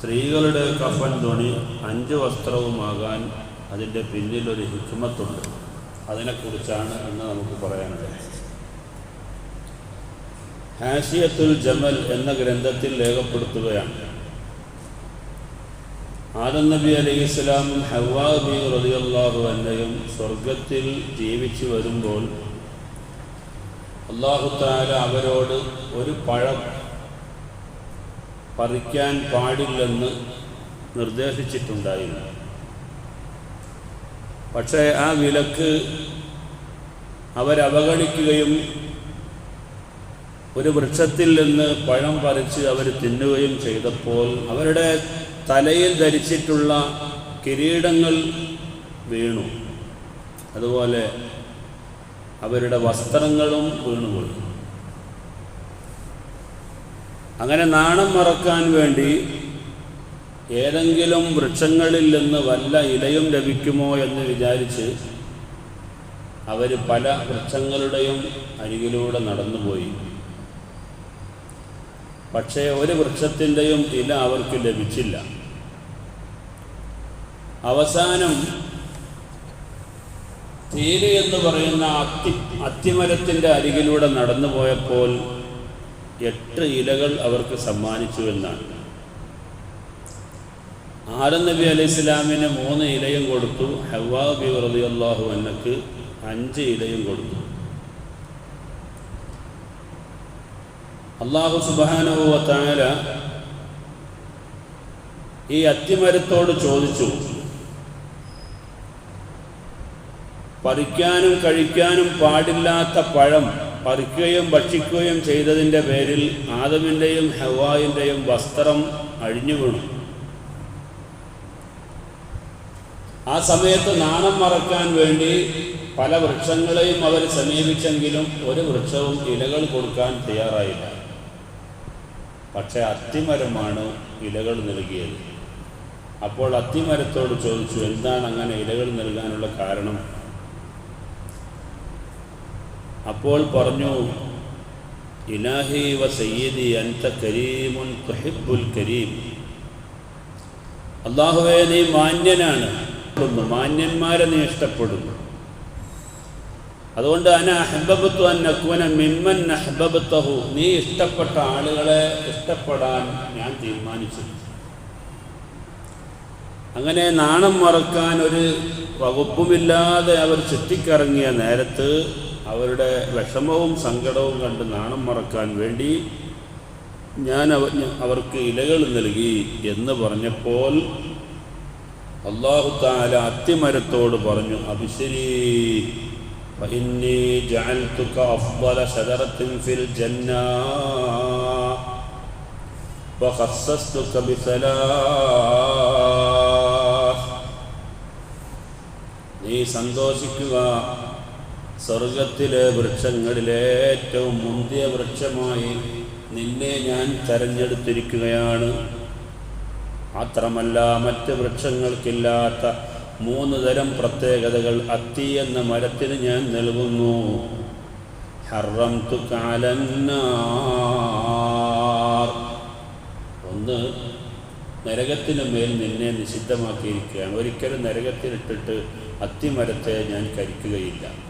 സ്ത്രീകളുടെ കഫൻ തുണി അഞ്ച് വസ്ത്രവുമാകാൻ അതിന്റെ പിന്നിലൊരു ഹിക്മത്തുണ്ട്. അതിനെക്കുറിച്ചാണ് എന്ന് നമുക്ക് പറയാനുള്ളത്. ഹാഷിയത്തുൽ ജമൽ എന്ന ഗ്രന്ഥത്തിൽ രേഖപ്പെടുത്തുകയാണ്. ആദം നബി അലൈഹി ഇസ്ലാമും ഹവാ ബി റളിയല്ലാഹു അന്നയും സ്വർഗത്തിൽ ജീവിച്ചു വരുമ്പോൾ അള്ളാഹു താര അവരോട് ഒരു പഴം പറിക്കാൻ പാടില്ലെന്ന് നിർദ്ദേശിച്ചിട്ടുണ്ടായിരുന്നു. പക്ഷേ ആ വിലക്ക് അവരവഗണിക്കുകയും ഒരു വൃക്ഷത്തിൽ നിന്ന് പഴം പറിച്ച് അവർ തിന്നുകയും ചെയ്തപ്പോൾ അവരുടെ തലയിൽ ധരിച്ചിട്ടുള്ള കിരീടങ്ങൾ വീണു. അതുപോലെ അവരുടെ വസ്ത്രങ്ങളും വീണുപോയി. അങ്ങനെ നാണം മറക്കാൻ വേണ്ടി ഏതെങ്കിലും വൃക്ഷങ്ങളിൽ നിന്ന് വല്ല ഇലയും ലഭിക്കുമോ എന്ന് വിചാരിച്ച് അവർ പല വൃക്ഷങ്ങളുടെയും അരികിലൂടെ നടന്നുപോയി. പക്ഷേ ഒരു വൃക്ഷത്തിന്റെയും ഇല അവർക്ക് ലഭിച്ചില്ല. അവസാനം തീര് എന്ന് പറയുന്ന അത്തി അത്തിമരത്തിന്റെ അരികിലൂടെ നടന്നു പോയപ്പോൾ എട്ട് ഇലകൾ അവർക്ക് സമ്മാനിച്ചു എന്നാണ്. ആദം നബി അലൈഹി ഇസ്ലാമിന് മൂന്ന് ഇലയും കൊടുത്തു. ഹവാ ബി റളിയല്ലാഹു അഞ്ച് ഇലയും കൊടുത്തു. അള്ളാഹു സുബാനുവ താര ഈ അത്തിമരത്തോട് ചോദിച്ചു പറിക്കാനും കഴിക്കാനും പാടില്ലാത്ത പഴം പറിക്കുകയും ഭക്ഷിക്കുകയും ചെയ്തതിന്റെ പേരിൽ ആദമിന്റെയും ഹവായിന്റെയും വസ്ത്രം അഴിഞ്ഞു വീണു. ആ സമയത്ത് നാണം മറക്കാൻ വേണ്ടി പല വൃക്ഷങ്ങളെയും അവർ സമീപിച്ചെങ്കിലും ഒരു വൃക്ഷവും ഇലകൾ കൊടുക്കാൻ തയ്യാറായില്ല. പക്ഷേ അത്തിമരമാണ് ഇലകൾ നൽകിയത്. അപ്പോൾ അത്തിമരത്തോട് ചോദിച്ചു എന്താണ് അങ്ങനെ ഇലകൾ നൽകാനുള്ള കാരണം? അപ്പോൾ പറഞ്ഞു ഇലാഹി വ സയ്യിദി അൻത കരീമുൻ തുഹിബ്ബുൽ കരീം. അള്ളാഹുവേ നീ മാന്യനാണ്. മാന്യന്മാരെ നീ ഇഷ്ടപ്പെടുന്നു. അതുകൊണ്ട് അന അഹബബത്തു അന്നക്കുവന മിമ്മൻ അഹബബത്തഹു നീ ഇഷ്ടപ്പെട്ട ആളുകളെ ഇഷ്ടപ്പെടാൻ ഞാൻ തീരുമാനിച്ചു അങ്ങനെ നാണം മറക്കാൻ ഒരു വകുപ്പുമില്ലാതെ അവർ ചുറ്റിക്കറങ്ങിയ നേരത്ത് അവരുടെ വിഷമവും സങ്കടവും കണ്ട് നാണം മറക്കാൻ വേണ്ടി ഞാൻ അവർക്ക് ഇലകൾ നൽകി എന്ന് പറഞ്ഞപ്പോൾ അള്ളാഹു താല അത്തിമരത്തോട് പറഞ്ഞു അഭിശരി നീ സന്തോഷിക്കുക സ്വർഗത്തിലെ വൃക്ഷങ്ങളിലെ ഏറ്റവും മുന്തിയ വൃക്ഷമായി നിന്നെ ഞാൻ തെരഞ്ഞെടുത്തിരിക്കുകയാണ്. മാത്രമല്ല മറ്റ് വൃക്ഷങ്ങൾക്കില്ലാത്ത മൂന്ന് തരം പ്രത്യേകതകൾ അത്തി എന്ന മരത്തിന് ഞാൻ നൽകുന്നു. ഹറം ഒന്ന് നരകത്തിന് മേൽ നിന്നെ നിഷിദ്ധമാക്കിയിരിക്കുകയാണ്. ഒരിക്കലും നരകത്തിലിട്ടിട്ട് അത്തിമരത്തെ ഞാൻ കരിക്കുകയില്ല.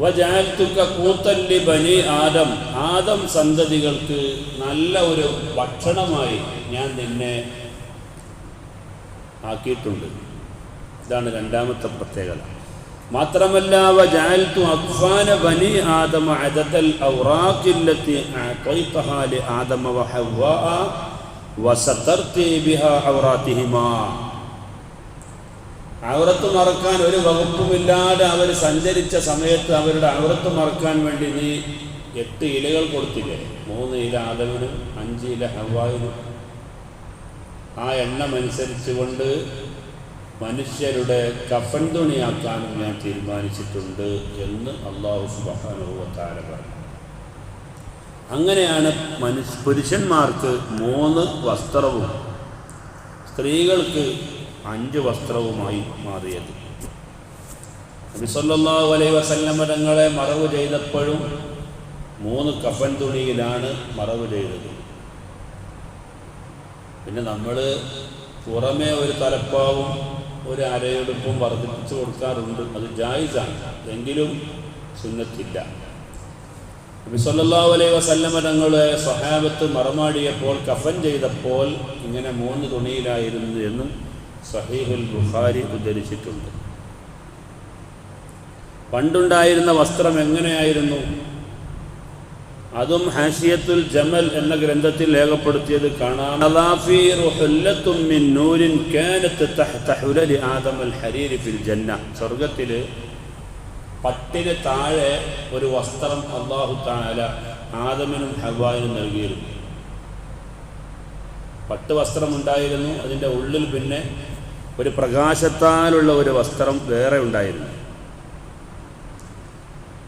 വജാൽത്തുക്ക കൂത്തല്ലി ബനി ആദം. ആദം സന്തതികൾക്ക് നല്ല ഒരു ഭക്ഷണമായി ഞാൻ നിന്നെ ആക്കിയിട്ടുണ്ട്. ഇതാണ് രണ്ടാമത്തെ പ്രത്യേകത. മാത്രമല്ല വജാൽത്തു അഖ്വാന ബനി ആദമ അദതൽ ഔറാഖില്ലത്തി ആദമ വഹവ്വ വസതർതി ബിഹാ ഔറാത്തിഹിമാ ഔറത്ത് മറക്കാൻ ഒരു വകുപ്പുമില്ലാതെ അവർ സഞ്ചരിച്ച സമയത്ത് അവരുടെ ഔറത്ത് മറക്കാൻ വേണ്ടി നീ എട്ട് ഇലകൾ കൊടുത്തില്ലേ? മൂന്ന് ഇല ആദവിനും അഞ്ച് ഇല ഹവായിനും ആ എണ്ണമനുസരിച്ചുകൊണ്ട് മനുഷ്യരുടെ കഫൻ തുണിയാക്കാനും ഞാൻ തീരുമാനിച്ചിട്ടുണ്ട് എന്ന് അള്ളാഹു സുബാനുഭവത്താര പറഞ്ഞു. അങ്ങനെയാണ് മനുഷ്യ പുരുഷന്മാർക്ക് മൂന്ന് വസ്ത്രവും സ്ത്രീകൾക്ക് അഞ്ച് വസ്ത്രവുമായി മാറിയത്. നബിസല്ലാഹു അലൈ വസല്ലമ തങ്ങളെ മറവ് ചെയ്തപ്പോഴും മൂന്ന് കഫൻ തുണിയിലാണ് മറവ് ചെയ്തത്. പിന്നെ നമ്മൾ പുറമേ ഒരു തലപ്പാവും ഒരു അരയെടുപ്പും വർദ്ധിപ്പിച്ചു കൊടുക്കാറുണ്ട്. അത് ജായിസാണ്. എങ്കിലും സുന്നത്തില്ല. നബി വലൈ വസല്ലമ തങ്ങളെ സ്വഹാബത്ത് മറമാടിയപ്പോൾ കഫൻ ചെയ്തപ്പോൾ ഇങ്ങനെ മൂന്ന് തുണിയിലായിരുന്നു എന്നും സഹീഹുൽ ബുഖാരി ഉദ്ധരിച്ചിട്ടുണ്ട്. പണ്ടുണ്ടായിരുന്ന വസ്ത്രം എങ്ങനെയായിരുന്നു? അതും ഹാഷിയത്തുൽ ജമൽ എന്ന ഗ്രന്ഥത്തിൽ രേഖപ്പെടുത്തിയത് കാണാം. സ്വർഗത്തിൽ പട്ടിന് താഴെ ഒരു വസ്ത്രം അള്ളാഹു താല ആദമനും ഹവാനും നൽകിയിരുന്നു. പട്ട് വസ്ത്രം ഉണ്ടായിരുന്നു അതിന്റെ ഉള്ളിൽ പിന്നെ ഒരു പ്രകാശത്താലുള്ള ഒരു വസ്ത്രം വേറെ ഉണ്ടായിരുന്നു.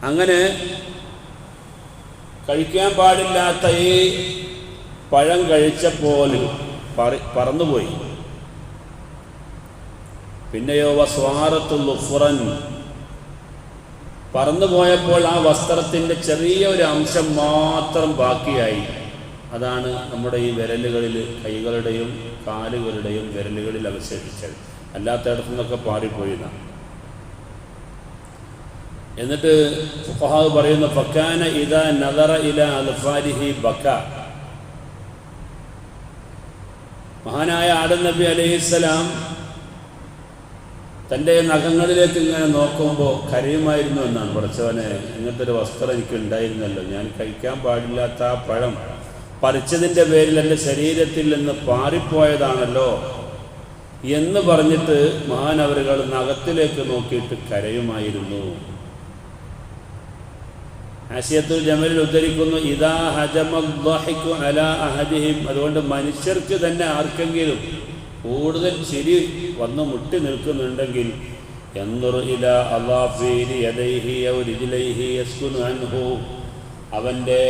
അങ്ങനെ കഴിക്കാൻ പാടില്ലാത്ത ഈ പഴം കഴിച്ചപ്പോൾ പറ പറന്നുപോയി. പിന്നെയോ വസ്വാറത്തുൽ ലുഫുറൻ. പറന്നുപോയപ്പോൾ ആ വസ്ത്രത്തിന്റെ ചെറിയ ഒരു അംശം മാത്രം ബാക്കിയായി. അതാണ് നമ്മുടെ ഈ വിരലുകളിൽ കൈകളുടെയും കാലുകളുടെയും വിരലുകളിൽ അവശേഷിച്ചത്. അല്ലാത്തയിടത്തു നിന്നൊക്കെ പാറിപ്പോയിന്നാണ് എന്നിട്ട് ഫുഹാദ് പറയുന്നു ഫക്കാന ഇത നദറ ഇല അൽഫാരിഹി ബക്ക മഹാനായ ആദം നബി അലൈഹിസ്സലാം തന്റെ നഖങ്ങളിലേക്ക് ഇങ്ങനെ നോക്കുമ്പോൾ കരയുമായിരുന്നു എന്നാണ്. പഠിച്ചവനെ ഇങ്ങനത്തെ ഒരു വസ്ത്രം എനിക്ക് ഉണ്ടായിരുന്നല്ലോ ഞാൻ കഴിക്കാൻ പാടില്ലാത്ത ആ പഴം. പറിച്ചതിന്റെ പേരിൽ എന്റെ ശരീരത്തിൽ നിന്ന് പാറിപ്പോയതാണല്ലോ എന്ന് പറഞ്ഞിട്ട് മഹാനവരുകൾ നഖത്തിലേക്ക് നോക്കിയിട്ട് കരയുമായിരുന്നു. ആശയത്തുൽ ജമലിൽ ഉദ്ധരിക്കുന്നു ഇതാ ഹജമദ്ദഹിക്കു അല അഹദിഹിം. അതുകൊണ്ട് മനുഷ്യർക്ക് തന്നെ ആർക്കെങ്കിലും കൂടുതൽ ചിരി വന്ന് മുട്ടി നിൽക്കുന്നുണ്ടെങ്കിൽ എന്നൊരു അവന്റെ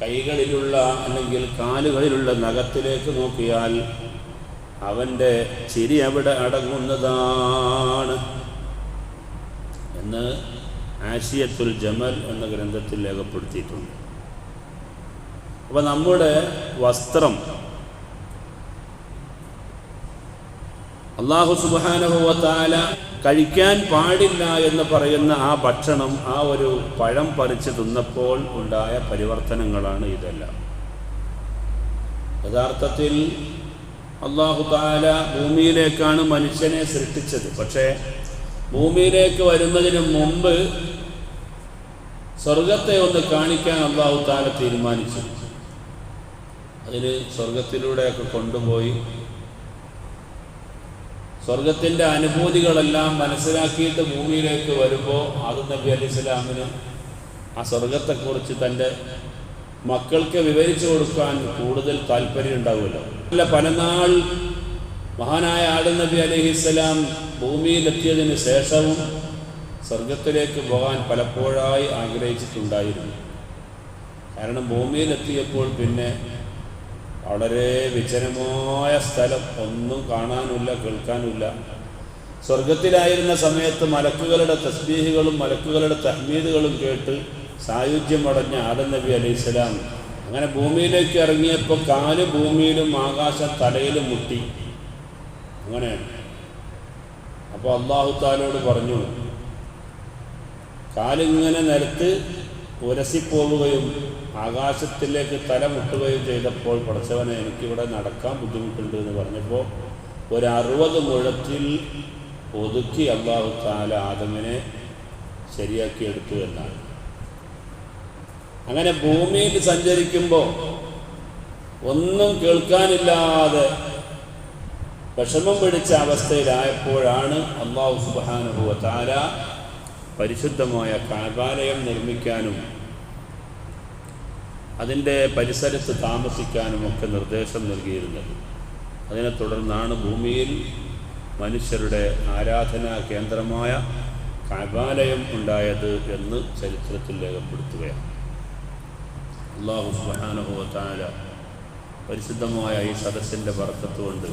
കൈകളിലുള്ള അല്ലെങ്കിൽ കാലുകളിലുള്ള നഖത്തിലേക്ക് നോക്കിയാൽ അവന്റെ ചിരി അവിടെ അടങ്ങുന്നതാണ് എന്ന് ആശിയത്തുൽ ജമൽ എന്ന ഗ്രന്ഥത്തിൽ രേഖപ്പെടുത്തിയിട്ടുണ്ട്. അപ്പോൾ നമ്മുടെ വസ്ത്രം അള്ളാഹു സുബാനുഭവത്താല കഴിക്കാൻ പാടില്ല എന്ന് പറയുന്ന ആ ഭക്ഷണം ആ ഒരു പഴം പറിച്ച് തിന്നപ്പോൾ ഉണ്ടായ പരിവർത്തനങ്ങളാണ് ഇതെല്ലാം. യഥാർത്ഥത്തിൽ അള്ളാഹു താല ഭൂമിയിലേക്കാണ് മനുഷ്യനെ സൃഷ്ടിച്ചത്. പക്ഷേ ഭൂമിയിലേക്ക് വരുന്നതിന് മുമ്പ് സ്വർഗത്തെ ഒന്ന് കാണിക്കാൻ അള്ളാഹു താല തീരുമാനിച്ചു. അതിന് സ്വർഗത്തിലൂടെയൊക്കെ കൊണ്ടുപോയി സ്വർഗത്തിന്റെ അനുഭൂതികളെല്ലാം മനസ്സിലാക്കിയിട്ട് ഭൂമിയിലേക്ക് വരുമ്പോൾ ആദം നബി അലി ഇസ്ലാമിന് ആ സ്വർഗത്തെക്കുറിച്ച് തന്റെ മക്കൾക്ക് വിവരിച്ചു കൊടുക്കാൻ കൂടുതൽ താല്പര്യം ഉണ്ടാവുമല്ലോ. അല്ല പലനാൾ മഹാനായ ആദം നബി അലഹിസ്സലാം ഭൂമിയിലെത്തിയതിന് ശേഷവും സ്വർഗത്തിലേക്ക് പോകാൻ പലപ്പോഴായി ആഗ്രഹിച്ചിട്ടുണ്ടായിരുന്നു. കാരണം ഭൂമിയിലെത്തിയപ്പോൾ പിന്നെ വളരെ വിജനമായ സ്ഥലം. ഒന്നും കാണാനില്ല കേൾക്കാനില്ല. സ്വർഗത്തിലായിരുന്ന സമയത്ത് മലക്കുകളുടെ തസ്ബീഹുകളും മലക്കുകളുടെ തഹ്മീദുകളും കേട്ട് സായുജ്യമടഞ്ഞ ആദം നബി അലൈഹിസ്സലാം അങ്ങനെ ഭൂമിയിലേക്ക് ഇറങ്ങിയപ്പോൾ കാൽ ഭൂമിയിലും ആകാശ തലയിലും മുട്ടി. അങ്ങനെയാണ്. അപ്പോൾ അള്ളാഹു താലോട് പറഞ്ഞു കാലിങ്ങനെ നിലത്ത് ഉരസിപ്പോവുകയും ആകാശത്തിലേക്ക് തല മുട്ടുകയും ചെയ്തപ്പോൾ പഠിച്ചവനെ എനിക്കിവിടെ നടക്കാൻ ബുദ്ധിമുട്ടുണ്ട് എന്ന് പറഞ്ഞപ്പോൾ ഒരു അറുപത് മുഴത്തിൽ ഒതുക്കി അള്ളാഹു താല ആദമിനെ ശരിയാക്കി എടുത്തു എന്നാണ്. അങ്ങനെ ഭൂമിയിൽ സഞ്ചരിക്കുമ്പോൾ ഒന്നും കേൾക്കാനില്ലാതെ വിഷമം പിടിച്ച അവസ്ഥയിലായപ്പോഴാണ് അള്ളാഹു സുബാനുഭവ താര പരിശുദ്ധമായ കാബാലയം നിർമ്മിക്കാനും അതിന്റെ പരിസരത്ത് താമസിക്കാനും ഒക്കെ നിർദ്ദേശം നൽകിയിരുന്നത്. അതിനെ തുടർന്നാണ് ഭൂമിയിൽ മനുഷ്യരുടെ ആരാധനാ കേന്ദ്രമായ കാബാലയം ഉണ്ടായത് എന്ന് ചരിത്രത്തിൽ രേഖപ്പെടുത്തുകയാണ്. അള്ളാഹു സുബാനുഭവത്താല പരിശുദ്ധമായ ഈ സദസ്സിന്റെ ബർക്കത്തുകൊണ്ട്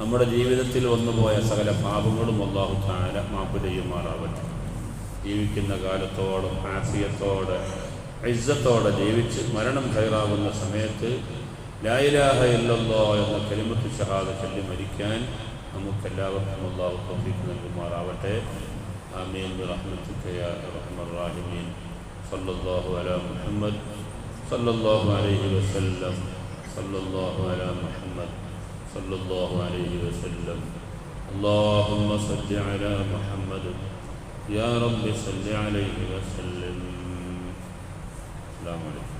നമ്മുടെ ജീവിതത്തിൽ വന്നുപോയ സകല പാപങ്ങളും അള്ളാഹു താല മാപ്പ് ചെയ്യുമാറാവട്ടെ. ജീവിക്കുന്ന കാലത്തോളം ആഫിയത്തോടെ ഇജ്ജത്തോടെ ജീവിച്ച് മരണം കയറാവുന്ന സമയത്ത് ലായിലാഹ ഇല്ലല്ലോ എന്ന കലിമത്ത് ഷഹാദ ചൊല്ലി മരിക്കാൻ നമുക്കെല്ലാവർക്കും അള്ളാഹു തൗഫീഖ് നൽകുമാറാവട്ടെ ആമീൻ برحمتك يا ارحم الراحمين صلى الله على محمد صلى الله عليه وسلم صلى الله على محمد صلى الله عليه وسلم اللهم صل على محمد يا رب صل عليه وسلم. السلام عليكم.